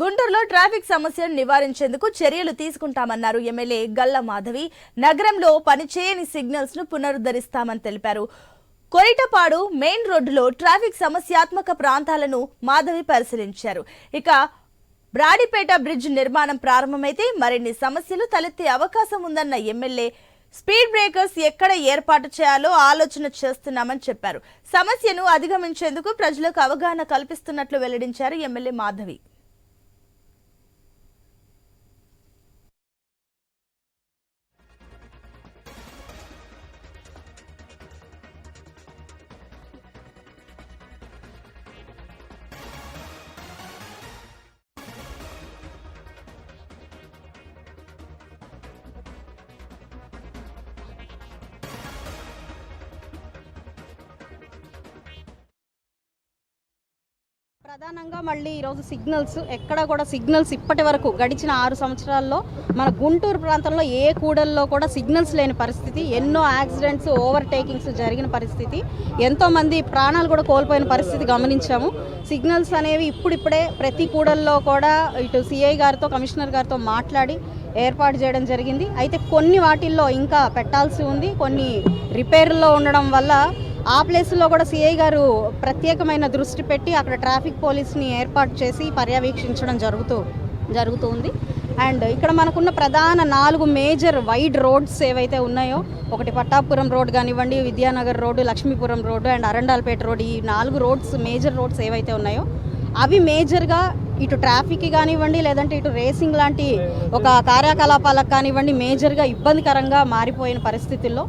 గుంటూరులో ట్రాఫిక్ సమస్యను నివారించేందుకు చర్యలు తీసుకుంటామన్నారు ఎమ్మెల్యే గల్ల మాధవి. నగరంలో పనిచేయని సిగ్నల్స్ను పునరుద్ధరిస్తామని తెలిపారు. కొరిటపాడు మెయిన్ రోడ్డులో ట్రాఫిక్ సమస్యాత్మక ప్రాంతాలను మాధవి పరిశీలించారు. ఇక బ్రాడిపేట బ్రిడ్జ్ నిర్మాణం ప్రారంభమైతే మరిన్ని సమస్యలు తలెత్తే అవకాశం ఉందన్న ఎమ్మెల్యే. స్పీడ్ బ్రేకర్స్ ఎక్కడ ఏర్పాటు చేయాలో ఆలోచన చేస్తున్నామని చెప్పారు. సమస్యను అధిగమించేందుకు ప్రజలకు అవగాహన కల్పిస్తున్నట్లు వెల్లడించారు ఎమ్మెల్యే మాధవి. ప్రధానంగా మళ్ళీ ఈరోజు సిగ్నల్స్ ఎక్కడ కూడా సిగ్నల్స్ ఇప్పటి వరకు గడిచిన ఆరు సంవత్సరాల్లో మన గుంటూరు ప్రాంతంలో ఏ కూడల్లో కూడా సిగ్నల్స్ లేని పరిస్థితి ఎన్నో యాక్సిడెంట్స్ ఓవర్టేకింగ్స్ జరిగిన పరిస్థితి ఎంతోమంది ప్రాణాలు కూడా కోల్పోయిన పరిస్థితి గమనించాము. సిగ్నల్స్ అనేవి ఇప్పుడిప్పుడే ప్రతి కూడల్లో కూడా ఇటు సిఐ గారితో కమిషనర్ గారితో మాట్లాడి ఏర్పాటు చేయడం జరిగింది. అయితే కొన్ని వాటిల్లో ఇంకా పెట్టాల్సి ఉంది. కొన్ని రిపేర్లో ఉండడం వల్ల ఆ ప్లేస్లో కూడా సిఐ గారు ప్రత్యేకమైన దృష్టి పెట్టి అక్కడ ట్రాఫిక్ పోలీస్ని ఏర్పాటు చేసి పర్యవేక్షించడం జరుగుతూ జరుగుతుంది. అండ్ ఇక్కడ మనకున్న ప్రధాన నాలుగు మేజర్ వైడ్ రోడ్స్ ఏవైతే ఉన్నాయో ఒకటి పట్టాపురం రోడ్ కానివ్వండి Vidyanagar road Lakshmipuram road and Arundelpet road ఈ నాలుగు రోడ్స్ మేజర్ రోడ్స్ ఏవైతే ఉన్నాయో అవి మేజర్గా ఇటు ట్రాఫిక్ కానివ్వండి లేదంటే ఇటు రేసింగ్ లాంటి ఒక కార్యకలాపాలకు కానివ్వండి మేజర్గా ఇబ్బందికరంగా మారిపోయిన పరిస్థితుల్లో